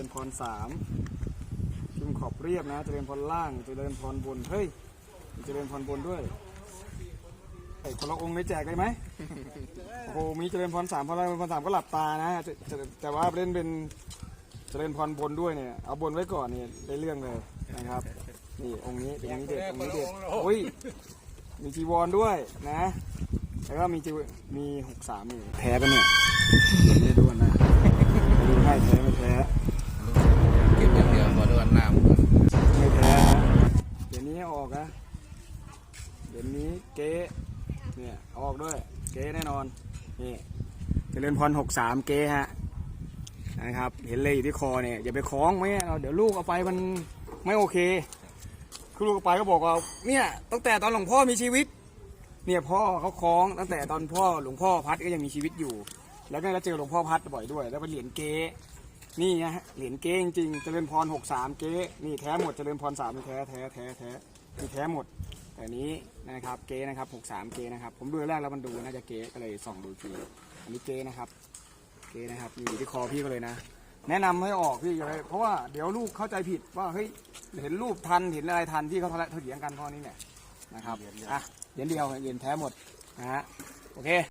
ริญพรสามพิมพ์ขอบเรียบนะ เจริญพรล่าง เจริญพรบน เฮ้ย เจริญพรบนด้วยไอ้คนละองค์ได้แจกได้ไหมโอ้โห มีเจริญพรสามพอเจริญพรสามก็หลับตานะจะจะแต่ว่าเล่นเป็นเจริญพรบนด้วยเนี่ย เอาบนไว้ก่อนเนี่ยได้เรื่องเลยนะครับ นี่องค์นี้องค์นี้เด็ดองค์นี้เด็ดโอ้ย มีจีวรด้วยนะ แล้วก็มีจีวมีหกสามอยู่แพ้ปะเนี่ยเดี๋ยวดูก่อน เดี๋ยวนี้เก๊เนี่ยเอาออกด้วย เก๊แน่นอนนี่เจริญพรหกสามเก๊ฮะนะครับ เห็นเลยอยู่ที่คอเนี่ยอย่าไปคล้องไว้เราเดี๋ยวลูกเอาไปมันไม่โอเคคือลูกเอาไปก็บอกว่าเนี่ยตั้งแต่ตอนหลวงพ่อมีชีวิต เนี่ยพ่อเขาคล้องตั้งแต่ตอนพ่อหลวงพ่อพัดก็ยังมีชีวิตอยู่ แล้วก็เจอหลวงพ่อพัดบ่อยด้วย แล้วเป็นเหรียญเก๊นี่นะฮะเหรียญเก๊จริงๆเจริญพรหกสามเก๊นี่แท้หมดเจริญพรสามแท้แท้แท้แท้มีแท้หมด แต่นี้นะครับเก๊นะครับหกสามเก๊นะครับ ผมดูแรกแล้วมันดูน่าจะเก๊ก็เลยส่องดูทีอันนี้เก๊นะครับ เก๊นะครับอยู่ที่คอพี่ก็เลยนะ แนะนำให้ออกพี่เลยเพราะว่าเดี๋ยวลูกเข้าใจผิดว่าเฮ้ยเห็นรูปทันเห็นอะไรทันที่เขาทะเลาะเถียงกันพ่อนี้เนี่ยนะครับอะเหรียญเดียวเหรียญแท้หมดนะฮะโอเค